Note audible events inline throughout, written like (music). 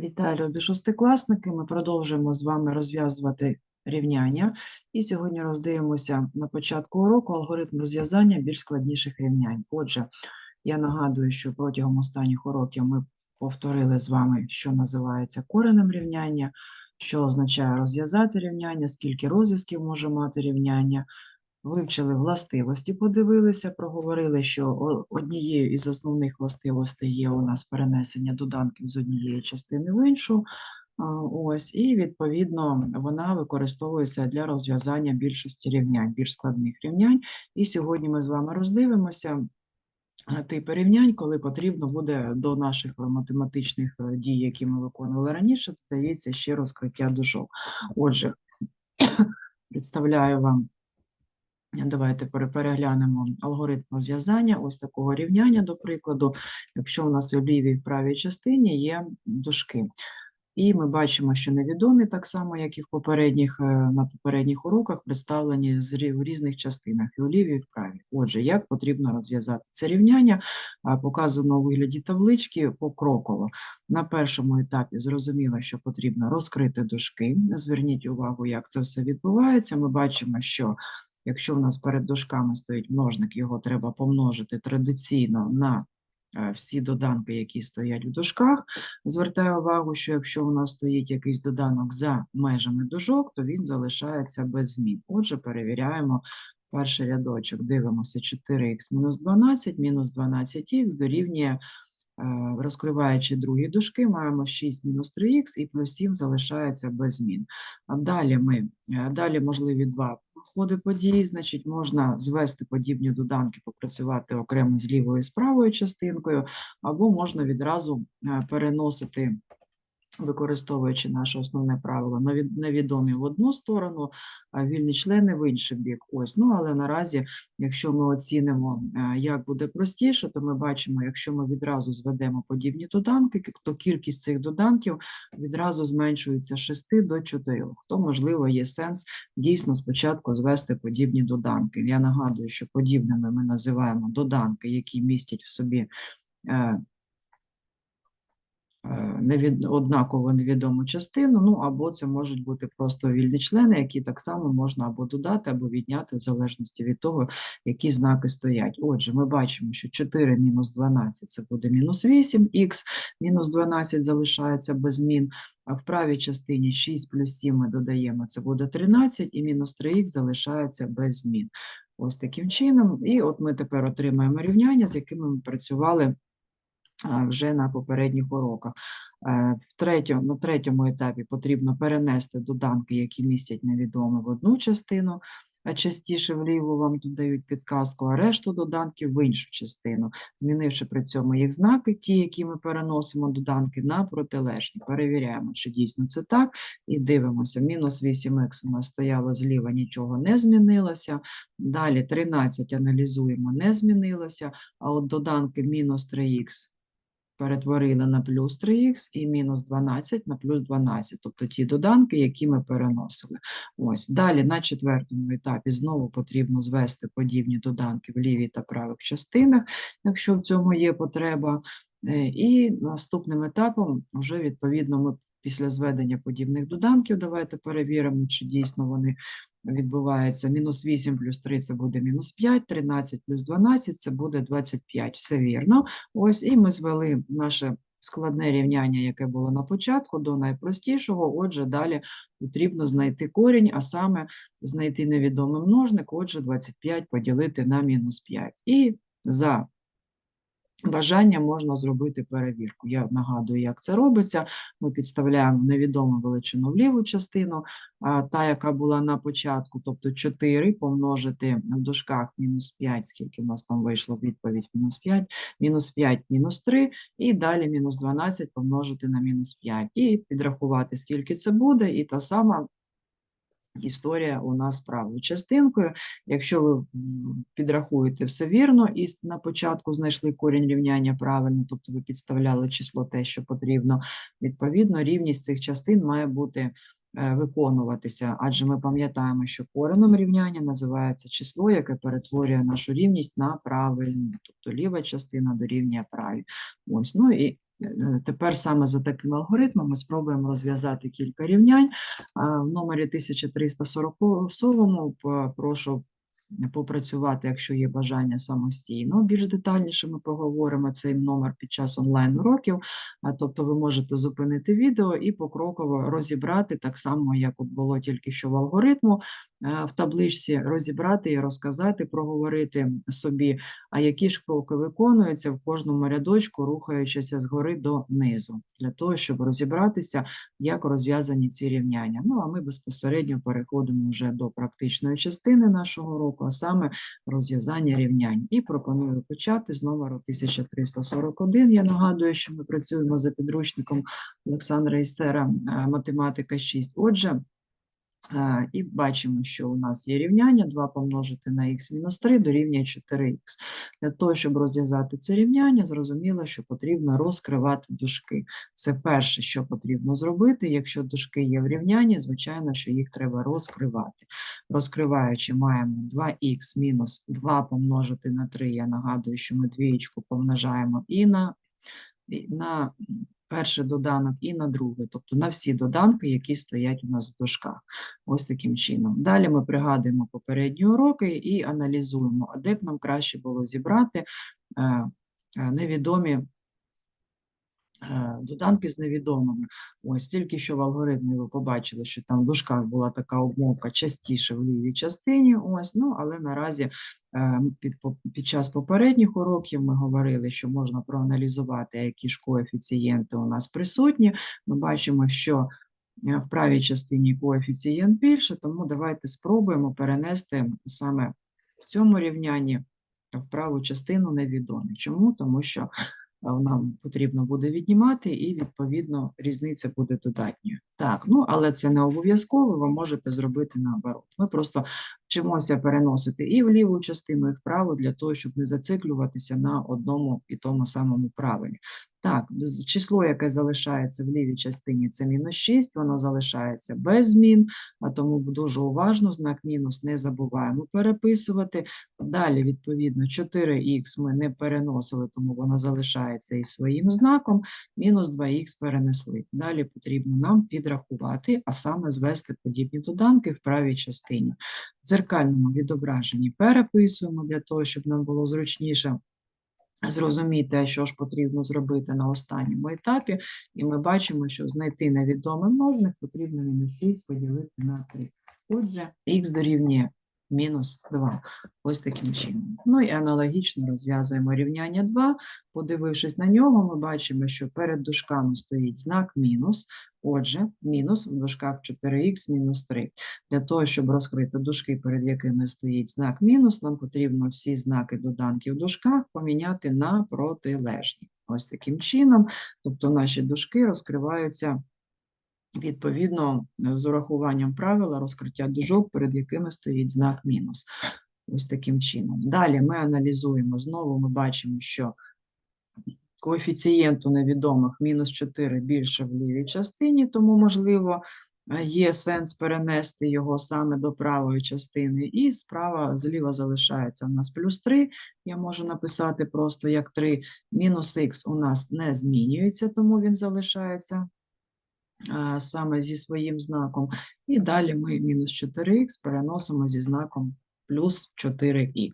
Вітаю, любі шостикласники. Ми продовжуємо з вами розв'язувати рівняння. І сьогодні роздивимося на початку уроку алгоритм розв'язання більш складніших рівнянь. Отже, я нагадую, що протягом останніх уроків ми повторили з вами, що називається коренем рівняння, що означає розв'язати рівняння, скільки розв'язків може мати рівняння. Вивчили властивості, подивилися, проговорили, що однією із основних властивостей є у нас перенесення доданків з однієї частини в іншу. Ось, і відповідно вона використовується для розв'язання більшості рівнянь, більш складних рівнянь. І сьогодні ми з вами роздивимося типи рівнянь, коли потрібно буде до наших е, математичних е, дій, які ми виконували раніше, додається ще розкриття дужок. Отже, (coughs) представляю вам Давайте переглянемо алгоритм розв'язання ось такого рівняння, до прикладу, якщо у нас у лівій правій частині є дужки. І ми бачимо, що невідомі, так само, як і в попередніх, е, на попередніх уроках, представлені в різних частинах, і у лівій, і в правій. Отже, як потрібно розв'язати це рівняння, показано у вигляді таблички покроково. На першому етапі зрозуміло, що потрібно розкрити дужки. Зверніть увагу, як це все відбувається. Ми бачимо, що Якщо в нас перед дужками стоїть множник, його треба помножити традиційно на е, всі доданки, які стоять в дужках. Звертаю увагу, що якщо у нас стоїть якийсь доданок за межами дужок, то він залишається без змін. Отже, перевіряємо перший рядочок, дивимося 4х мінус 12, мінус 12х дорівнює, розкриваючи другі дужки, маємо 6 мінус 3х і плюс 7 залишається без змін. А далі ми, е, далі можливі два ходи події, значить, можна звести подібні доданки, попрацювати окремо з лівою і з правою частинкою, або можна відразу е, переносити, використовуючи наше основне правило, невідомі в одну сторону, а вільні члени в інший бік. Ось, ну але наразі, якщо ми оцінимо, е, як буде простіше, то ми бачимо, якщо ми відразу зведемо подібні доданки, то кількість цих доданків відразу зменшується з 6 до 4. То, можливо, є сенс дійсно спочатку звести подібні доданки. Я нагадую, що подібними ми називаємо доданки, які містять в собі е, невід... однаково невідому частину, ну або це можуть бути просто вільні члени, які так само можна або додати, або відняти, в залежності від того, які знаки стоять. Отже, ми бачимо, що 4 мінус 12 це буде мінус 8, х мінус 12 залишається без змін, а в правій частині 6 плюс 7 ми додаємо, це буде 13, і мінус 3х залишається без змін. Ось таким чином. І от ми тепер отримаємо рівняння, з якими ми працювали вже на попередніх уроках. Е, В третьому, на третьому етапі потрібно перенести доданки, які містять невідоме в одну частину, а частіше в ліву вам тут дають підказку, а решту доданків в іншу частину, змінивши при цьому їх знаки, ті, які ми переносимо доданки, на протилежні. Перевіряємо, чи дійсно це так, і дивимося. Мінус 8х у нас стояло зліва, нічого не змінилося. Далі 13 аналізуємо, не змінилося, а от доданки мінус 3х перетворили на плюс 3х і мінус 12 на плюс 12, тобто ті доданки, які ми переносили. Ось. Далі на четвертому етапі знову потрібно звести подібні доданки в лівій та правих частинах, якщо в цьому є потреба. Е, І наступним етапом вже відповідно ми після зведення подібних доданків, давайте перевіримо, чи дійсно вони відбуваються. Мінус 8 плюс 3 це буде мінус 5, 13 плюс 12 це буде 25. Все вірно. Ось і ми звели наше складне рівняння, яке було на початку, до найпростішого. Отже, далі потрібно знайти корінь, а саме знайти невідомий множник, отже, 25 поділити на мінус 5. І за бажанням можна зробити перевірку. Я нагадую, як це робиться. Ми підставляємо невідому величину в ліву частину, та, яка була на початку, тобто 4 помножити в дужках мінус 5, скільки в нас там вийшло відповідь мінус 5, мінус 5, мінус 3, і далі мінус 12 помножити на мінус 5. І підрахувати, скільки це буде, і та сама історія у нас правою частинкою. Якщо ви підрахуєте все вірно і на початку знайшли корінь рівняння правильно, тобто ви підставляли число те, що потрібно, відповідно, рівність цих частин має бути е, виконуватися, адже ми пам'ятаємо, що кореном рівняння називається число, яке перетворює нашу рівність на правильну, тобто ліва частина дорівнює правій. Ось, ну і Тепер саме за таким алгоритмом ми спробуємо розв'язати кілька рівнянь. В номері 1340 прошу попрацювати, якщо є бажання самостійно. Більш детальніше ми поговоримо цей номер під час онлайн-уроків. Тобто ви можете зупинити відео і покроково розібрати, так само, як було тільки що в алгоритму, е, в табличці розібрати і розказати, проговорити собі, а які ж кроки виконуються в кожному рядочку, рухаючися згори до низу, для того, щоб розібратися, як розв'язані ці рівняння. Ну, а ми безпосередньо переходимо вже до практичної частини нашого року, а саме розв'язання рівнянь. І пропоную почати з номеру 1341. Я нагадую, що ми працюємо за підручником Олександра Істера е, «Математика 6». Отже, Е, І бачимо, що у нас є рівняння 2 помножити на х мінус 3 дорівнює 4х. Для того, щоб розв'язати це рівняння, зрозуміло, що потрібно розкривати дужки. Це перше, що потрібно зробити. Якщо дужки є в рівнянні, звичайно, що їх треба розкривати. Розкриваючи, маємо 2х мінус 2 помножити на 3. Я нагадую, що ми двієчку помножаємо і на, і на перший доданок, і на другий, тобто на всі доданки, які стоять у нас в дошках. Ось таким чином. Далі ми пригадуємо попередні уроки і аналізуємо, а де б нам краще було зібрати е, е, невідомі доданки з невідомими. Ось тільки що в алгоритмі ви побачили, що там в дужках була така обмовка частіше в лівій частині. Ось, ну, але наразі е, під, під час попередніх уроків ми говорили, що можна проаналізувати, які ж коефіцієнти у нас присутні. Ми бачимо, що е, в правій частині коефіцієнт більше, тому давайте спробуємо перенести саме в цьому рівнянні в праву частину невідомі. Чому? Тому що е, нам потрібно буде віднімати, і відповідно різниця буде додатньою. Так, ну але це не обов'язково, ви можете зробити наоборот. Ми просто вчимося переносити і в ліву частину, і вправо для того, щоб не зациклюватися на одному і тому самому правилі. Так, число, яке залишається в лівій частині, це мінус 6, воно залишається без змін, а тому дуже уважно знак мінус не забуваємо переписувати. Далі, відповідно, 4х ми не переносили, тому воно залишається із своїм знаком, мінус 2х перенесли. Далі потрібно нам підрахувати, а саме звести подібні доданки в правій частині. В дзеркальному відображенні переписуємо для того, щоб нам було зручніше зрозуміти, що ж потрібно зробити на останньому етапі, і ми бачимо, що знайти невідомий множник потрібно мінус 6 поділити на 3. Отже, х дорівнює мінус 2. Ось таким чином. Ну і аналогічно розв'язуємо рівняння 2. Подивившись на нього, ми бачимо, що перед дужками стоїть знак мінус. Отже, мінус в дужках 4х мінус 3. Для того, щоб розкрити дужки, перед якими стоїть знак мінус, нам потрібно всі знаки доданків в дужках поміняти на протилежні. Ось таким чином, тобто наші дужки розкриваються відповідно е, з урахуванням правила розкриття дужок, перед якими стоїть знак мінус. Ось таким чином. Далі ми аналізуємо. Знову ми бачимо, що коефіцієнту невідомих мінус 4 більше в лівій частині, тому, можливо, е, є сенс перенести його саме до правої частини. І справа зліва залишається у нас плюс 3. Я можу написати просто як 3. Мінус х у нас не змінюється, тому він залишається саме зі своїм знаком. І далі ми мінус 4х переносимо зі знаком плюс 4х.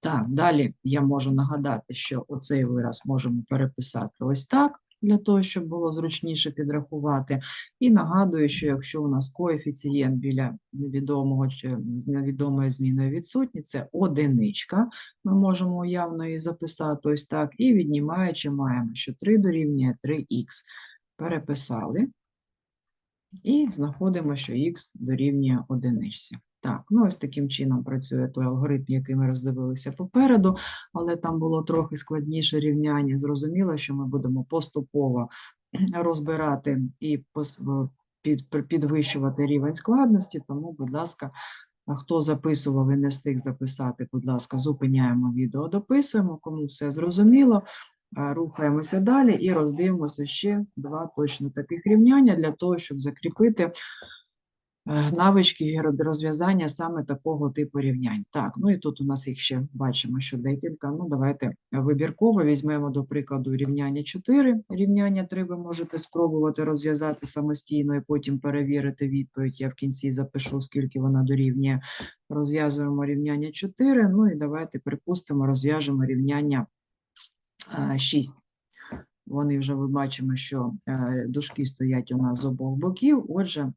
Так, далі я можу нагадати, що оцей вираз можемо переписати ось так, для того, щоб було зручніше підрахувати. І нагадую, що якщо у нас коефіцієнт біля невідомого чи з невідомою зміною відсутній, це одиничка, ми можемо уявно її записати ось так, і віднімаючи маємо, що 3 дорівнює 3х. Переписали. І знаходимо, що х дорівнює одиничці. Так, ну ось таким чином працює той алгоритм, який ми роздивилися попереду, але там було трохи складніше рівняння. Зрозуміло, що ми будемо поступово (clears throat) розбирати і підвищувати рівень складності, тому, будь ласка, хто записував і не встиг записати, будь ласка, зупиняємо відео, дописуємо, кому все зрозуміло. Рухаємося далі і роздивимося ще два точно таких рівняння для того, щоб закріпити е, навички розв'язання саме такого типу рівнянь. Так, ну і тут у нас їх ще бачимо, що декілька. Ну, давайте вибірково візьмемо до прикладу рівняння 4. Рівняння 3 ви можете спробувати розв'язати самостійно і потім перевірити відповідь. Я в кінці запишу, скільки вона дорівнює. Розв'язуємо рівняння 4. Ну і давайте, припустимо, розв'яжемо рівняння 6. Вони вже ми бачимо, що е, дужки стоять у нас з обох боків. Отже,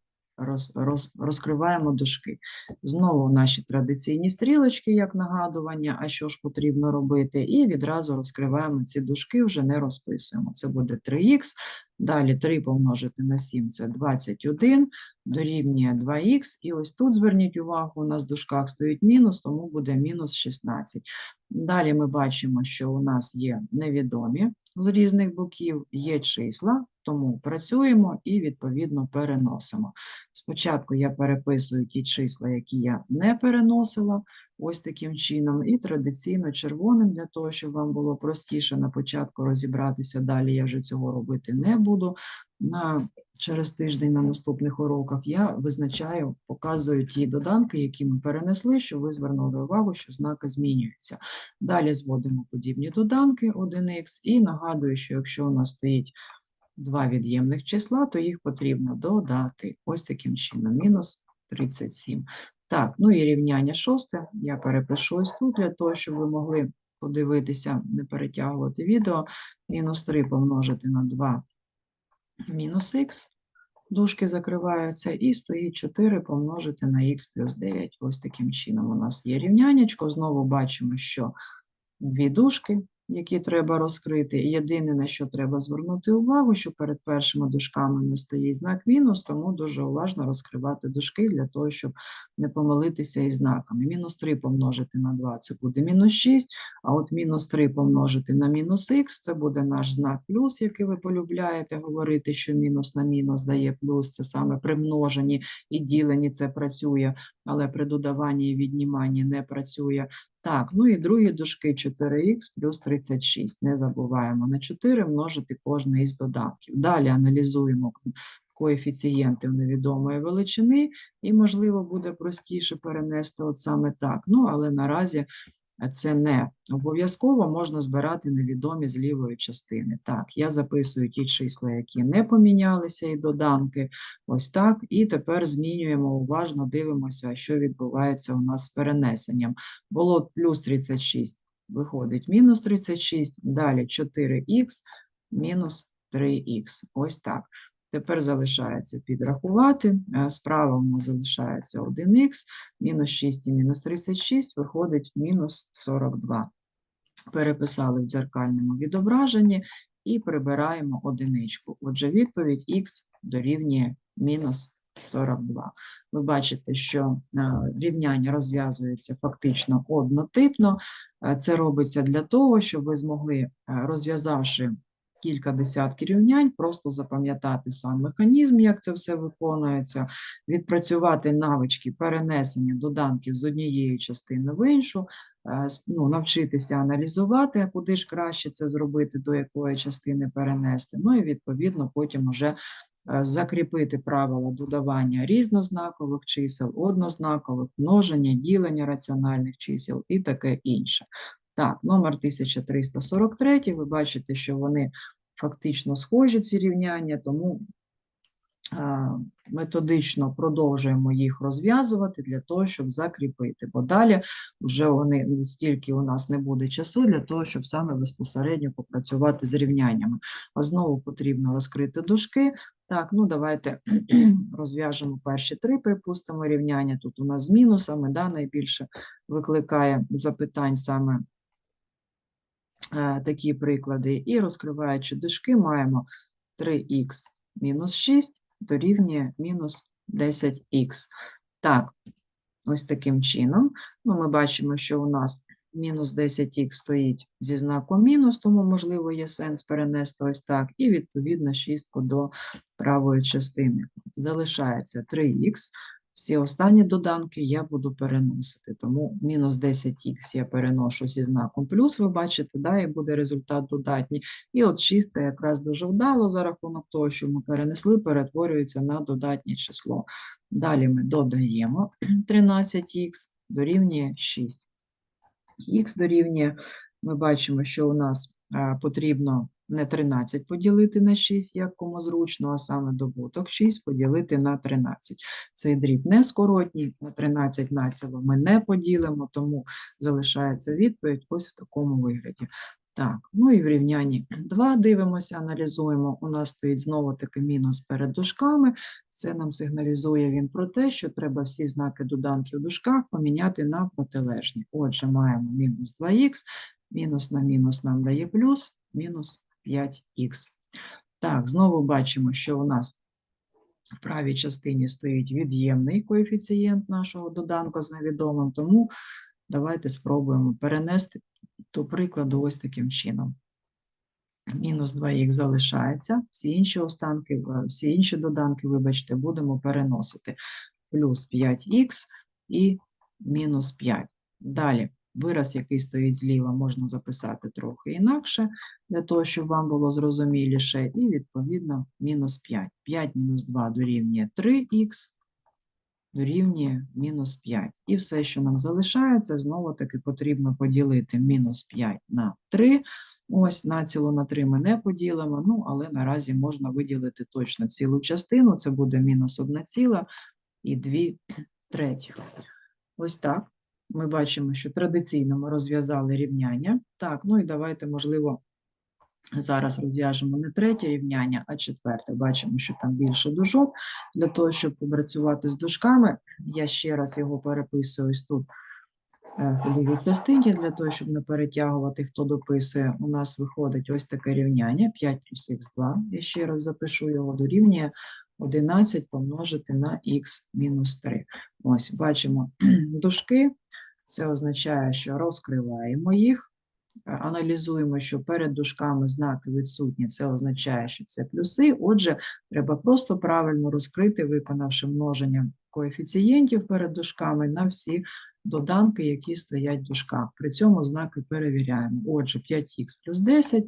роз, роз, розкриваємо дужки. Знову наші традиційні стрілочки, як нагадування, а що ж потрібно робити, і відразу розкриваємо ці дужки, вже не розписуємо. Це буде 3х, далі 3 помножити на 7 – це 21, дорівнює 2х, і ось тут, зверніть увагу, у нас в дужках стоїть мінус, тому буде мінус 16. Далі ми бачимо, що у нас є невідомі з різних боків, є числа, тому працюємо і, відповідно, переносимо. Спочатку я переписую ті числа, які я не переносила, ось таким чином, і традиційно червоним, для того, щоб вам було простіше на початку розібратися, далі я вже цього робити не буду. На, через тиждень на наступних уроках я визначаю, показую ті доданки, які ми перенесли, щоб ви звернули увагу, що знаки змінюються. Далі зводимо подібні доданки 1х і нагадую, що якщо у нас стоїть два від'ємних числа, то їх потрібно додати ось таким чином, мінус 37. Так, ну і рівняння шосте я перепишу ось тут для того, щоб ви могли подивитися, не перетягувати відео. Мінус 3 помножити на 2 мінус х, дужки закриваються, і стоїть 4 помножити на х плюс 9. Ось таким чином у нас є рівнянечко. Знову бачимо, що дві дужки, які треба розкрити. І єдине, на що треба звернути увагу, що перед першими дужками не стоїть знак мінус, тому дуже уважно розкривати дужки для того, щоб не помилитися із знаками. Мінус 3 помножити на 2 – це буде мінус 6, а от мінус 3 помножити на мінус х – це буде наш знак плюс, який ви полюбляєте говорити, що мінус на мінус дає плюс, це саме при множенні і діленні це працює, але при додаванні і відніманні не працює. Так, ну і другі дужки 4х плюс 36. Не забуваємо на 4 множити кожний із додатків. Далі аналізуємо коефіцієнти невідомої величини, і, можливо, буде простіше перенести от саме так. Ну, але наразі це не обов'язково можна збирати невідомі з лівої частини. Так, я записую ті числа, які не помінялися, і доданки. Ось так. І тепер змінюємо уважно, дивимося, що відбувається у нас з перенесенням. Було плюс 36, виходить мінус 36, далі 4х, мінус 3х. Ось так. Тепер залишається підрахувати. Е, Справа залишається 1х, мінус 6 і мінус 36, виходить мінус 42. Переписали в дзеркальному відображенні і прибираємо одиничку. Отже, відповідь х дорівнює мінус 42. Ви бачите, що е, рівняння розв'язується фактично однотипно. Е, Це робиться для того, щоб ви змогли, розв'язавши кілька десятків рівнянь, просто запам'ятати сам механізм, як це все виконується, відпрацювати навички перенесення доданків з однієї частини в іншу, е, ну, навчитися аналізувати, куди ж краще це зробити, до якої частини перенести. Ну і відповідно потім уже е, закріпити правила додавання різнознакових чисел, однознакових, множення, ділення раціональних чисел і таке інше. Так, номер 1343, ви бачите, що вони фактично схожі, ці рівняння, тому методично продовжуємо їх розв'язувати для того, щоб закріпити, бо далі вже вони настільки у нас не буде часу для того, щоб саме безпосередньо попрацювати з рівняннями. А знову потрібно розкрити дужки. Так, ну давайте (clears throat) розв'яжемо перші три, припустимо, рівняння. Тут у нас з мінусами, да, найбільше викликає запитань саме такі приклади. І розкриваючи дужки, маємо 3х мінус 6 дорівнює мінус 10х. Так, ось таким чином. Ну, ми бачимо, що у нас мінус 10х стоїть зі знаком мінус, тому, можливо, є сенс перенести ось так. І, відповідно, шістку до правої частини. Залишається 3х. Всі останні доданки я буду переносити. Тому мінус 10х я переношу зі знаком плюс, ви бачите, да, і буде результат додатній. І от шістка якраз дуже вдало за рахунок того, що ми перенесли, перетворюється на додатнє число. Далі ми додаємо (clears throat) 13х дорівнює 6. Х дорівнює, ми бачимо, що у нас потрібно не 13 поділити на 6, як кому зручно, а саме добуток 6 поділити на 13. Цей дріб не скоротній, на 13 націло ми не поділимо, тому залишається відповідь ось в такому вигляді. Так, ну і в рівнянні 2 дивимося, аналізуємо. У нас стоїть знову-таки мінус перед дужками. Це нам сигналізує він про те, що треба всі знаки доданків в дужках поміняти на протилежні. Отже, маємо мінус 2х, мінус на мінус нам дає плюс, мінус 5х. Так, знову бачимо, що у нас в правій частині стоїть від'ємний коефіцієнт нашого доданку з невідомим, тому давайте спробуємо перенести до прикладу ось таким чином. Мінус 2х залишається, всі інші останки, е, всі інші доданки, вибачте, будемо переносити. Плюс 5х і мінус 5. Далі, вираз, який стоїть зліва, можна записати трохи інакше, для того, щоб вам було зрозуміліше, і, відповідно, мінус 5. 5 мінус 2 дорівнює 3х, дорівнює мінус 5. І все, що нам залишається, знову-таки потрібно поділити мінус 5 на 3. Ось націло на 3 ми не поділимо, ну, але наразі можна виділити точно цілу частину, це буде мінус 1 ціла і 2 третіх. Ось так. Ми бачимо, що традиційно ми розв'язали рівняння. Так, ну і давайте, можливо, зараз розв'яжемо не третє рівняння, а четверте. Бачимо, що там більше дужок. Для того, щоб попрацювати з дужками, я ще раз його переписую ось тут е, в лівій частині, для того, щоб не перетягувати, хто дописує. У нас виходить ось таке рівняння 5 плюс х2. Я ще раз запишу його дорівнює 11 помножити на х мінус 3. Ось, бачимо (clears throat) дужки. Це означає, що розкриваємо їх, е, аналізуємо, що перед дужками знаки відсутні, це означає, що це плюси. Отже, треба просто правильно розкрити, виконавши множення коефіцієнтів перед дужками на всі доданки, які стоять в дужках. При цьому знаки перевіряємо. Отже, 5х плюс 10,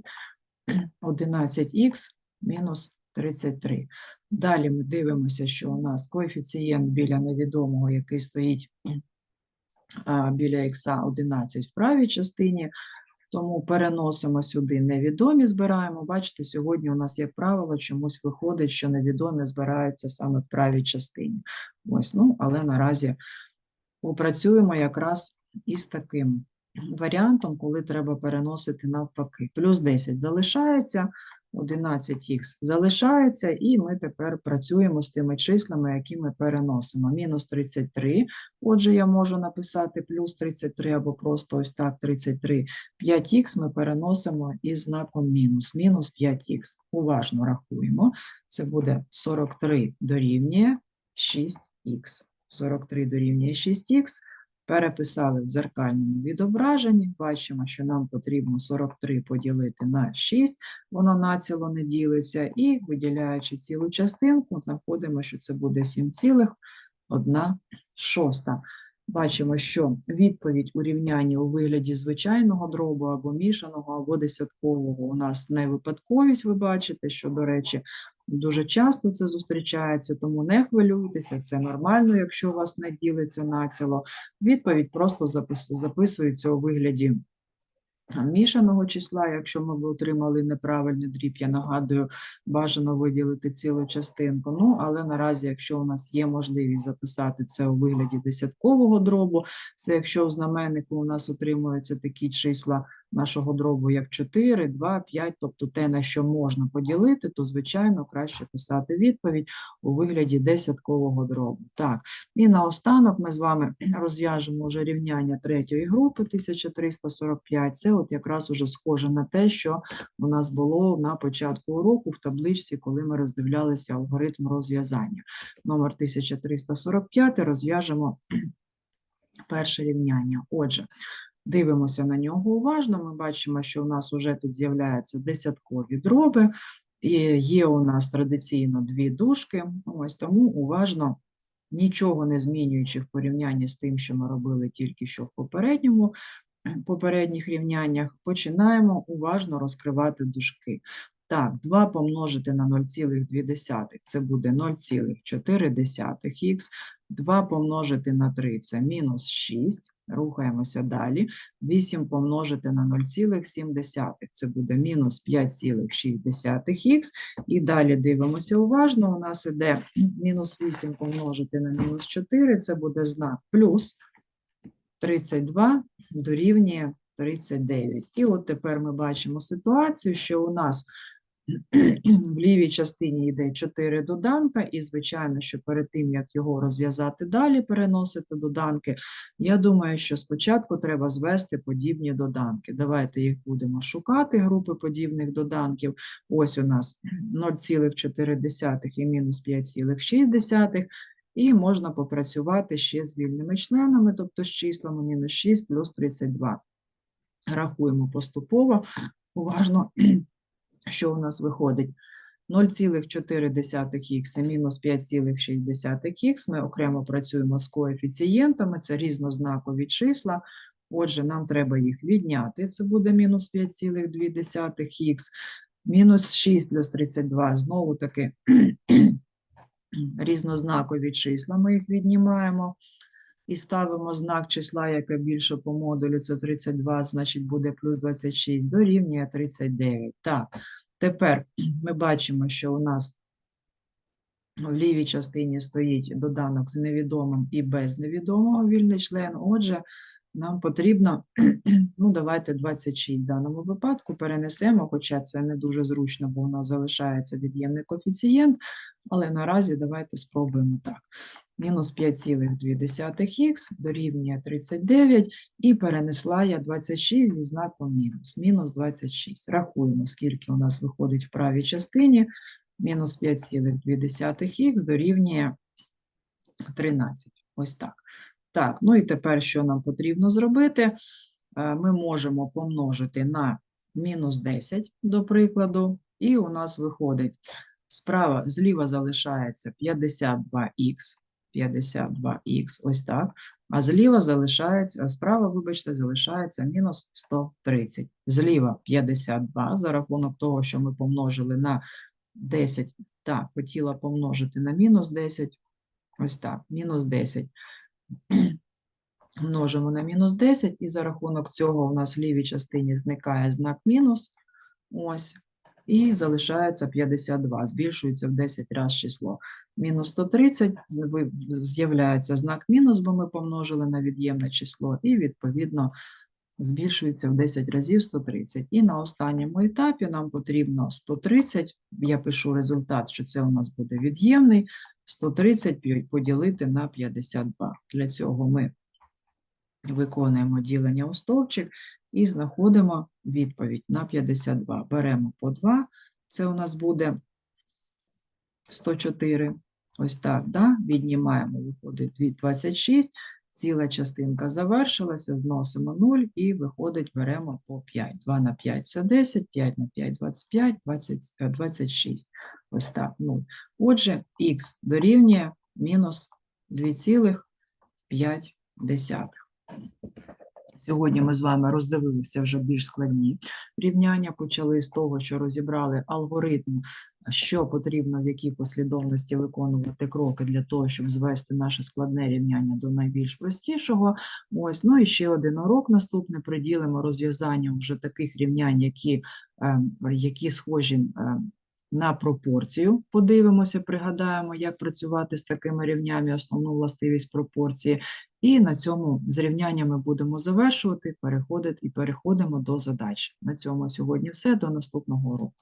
11х (clears throat) мінус 33. Далі ми дивимося, що у нас коефіцієнт біля невідомого, який стоїть біля х 11 в правій частині, тому переносимо сюди невідомі, збираємо. Бачите, сьогодні у нас, як правило, чомусь виходить, що невідомі збираються саме в правій частині. Ось, ну, але наразі попрацюємо якраз із таким варіантом, коли треба переносити навпаки. Плюс 10 залишається, 11х залишається, і ми тепер працюємо з тими числами, які ми переносимо. Мінус 33, отже, я можу написати плюс 33 або просто ось так 33. 5х ми переносимо із знаком мінус, мінус 5х. Уважно рахуємо. Це буде 43 дорівнює 6х. 43 дорівнює 6х. Переписали в дзеркальному відображенні, бачимо, що нам потрібно 43 поділити на 6, воно націло не ділиться, і виділяючи цілу частинку, знаходимо, що це буде 7,1 шоста. Бачимо, що відповідь у рівнянні у вигляді звичайного дробу або мішаного, або десяткового у нас не випадковість, ви бачите, що, до речі, дуже часто це зустрічається, тому не хвилюйтеся, це нормально, якщо у вас не ділиться націло. Відповідь просто записується у вигляді мішаного числа. Якщо ми б отримали неправильний дріб, я нагадую, бажано виділити цілу частинку. Ну, але наразі, якщо у нас є можливість записати це у вигляді десяткового дробу, це якщо в знаменнику у нас отримуються такі числа нашого дробу, як 4, 2, 5, тобто те, на що можна поділити, то, звичайно, краще писати відповідь у вигляді десяткового дробу. Так, і наостанок ми з вами (clears throat) розв'яжемо вже рівняння третьої групи 1345. Це от якраз уже схоже на те, що у нас було на початку уроку в табличці, коли ми роздивлялися алгоритм розв'язання. Номер 1345 розв'яжемо (clears throat) перше рівняння. Отже, дивимося на нього уважно. Ми бачимо, що у нас вже тут з'являються десяткові дроби, і є у нас традиційно дві дужки. Ось тому уважно нічого не змінюючи в порівнянні з тим, що ми робили тільки що в попередньому, (clears throat) попередніх рівняннях, починаємо уважно розкривати дужки. Так, 2 помножити на 0,2 – це буде 0,4х. 2 помножити на 3 – це мінус 6. Рухаємося далі. 8 помножити на 0,7 – це буде мінус 5,6х. І далі дивимося уважно. У нас іде мінус 8 помножити на мінус 4 – це буде знак плюс. 32 дорівнює 39. І от тепер ми бачимо ситуацію, що у нас в лівій частині йде 4 доданка, і, звичайно, що перед тим, як його розв'язати далі, переносити доданки, я думаю, що спочатку треба звести подібні доданки. Давайте їх будемо шукати, групи подібних доданків. Ось у нас 0,4 і мінус 5,6. І можна попрацювати ще з вільними членами, тобто з числами мінус 6 плюс 32. Рахуємо поступово, уважно, що у нас виходить. 0,4х і мінус 5,6х. Ми окремо працюємо з коефіцієнтами, це різнознакові числа. Отже, нам треба їх відняти. Це буде мінус 5,2х. Мінус 6 плюс 32, знову таки різнознакові числа, ми їх віднімаємо і ставимо знак числа, яке більше по модулю, це 32, значить буде плюс 26, дорівнює 39. Так, тепер ми бачимо, що у нас в лівій частині стоїть доданок з невідомим і без невідомого вільний член. Отже, нам потрібно, (clears throat) ну давайте 26 в даному випадку перенесемо, хоча це не дуже зручно, бо у нас залишається від'ємний коефіцієнт, але наразі давайте спробуємо так. Мінус 5,2х дорівнює 39, і перенесла я 26 зі знаком мінус. Мінус 26. Рахуємо, скільки у нас виходить в правій частині. Мінус 5,2х дорівнює 13. Ось так. Так, ну і тепер що нам потрібно зробити? Е, Ми можемо помножити на мінус 10, до прикладу, і у нас виходить справа, зліва залишається 52х, 52х, ось так, а зліва залишається, справа, вибачте, залишається мінус 130. Зліва 52, за рахунок того, що ми помножили на 10, так, хотіла помножити на мінус 10, ось так, мінус 10 множимо на мінус 10, і за рахунок цього у нас в лівій частині зникає знак мінус, ось, і залишається 52, збільшується в 10 разів число. Мінус 130, з'являється знак мінус, бо ми помножили на від'ємне число, і відповідно збільшується в 10 разів 130. І на останньому етапі нам потрібно 130, я пишу результат, що це у нас буде від'ємний, 130 поділити на 52. Для цього ми виконуємо ділення у стовпчик і знаходимо відповідь на 52. Беремо по 2, це у нас буде 104. Ось так, да? віднімаємо, виходить 26, ціла частинка завершилася, зносимо 0 і виходить, беремо по 5. 2 на 5 – це 10, 5 на 5 – 25, 20, е, 26. Ось так, 0. Отже, х дорівнює мінус 2,5. Сьогодні ми з вами роздивилися вже більш складні рівняння. Почали з того, що розібрали алгоритм, що потрібно в якій послідовності виконувати кроки для того, щоб звести наше складне рівняння до найбільш простішого. Ось, ну і ще один урок наступний приділимо розв'язанню вже таких рівнянь, які, е, які схожі е, на пропорцію. Подивимося, пригадаємо, як працювати з такими рівняннями, основну властивість пропорції. І на цьому з рівняннями будемо завершувати, переходити і переходимо до задач. На цьому сьогодні все. До наступного уроку.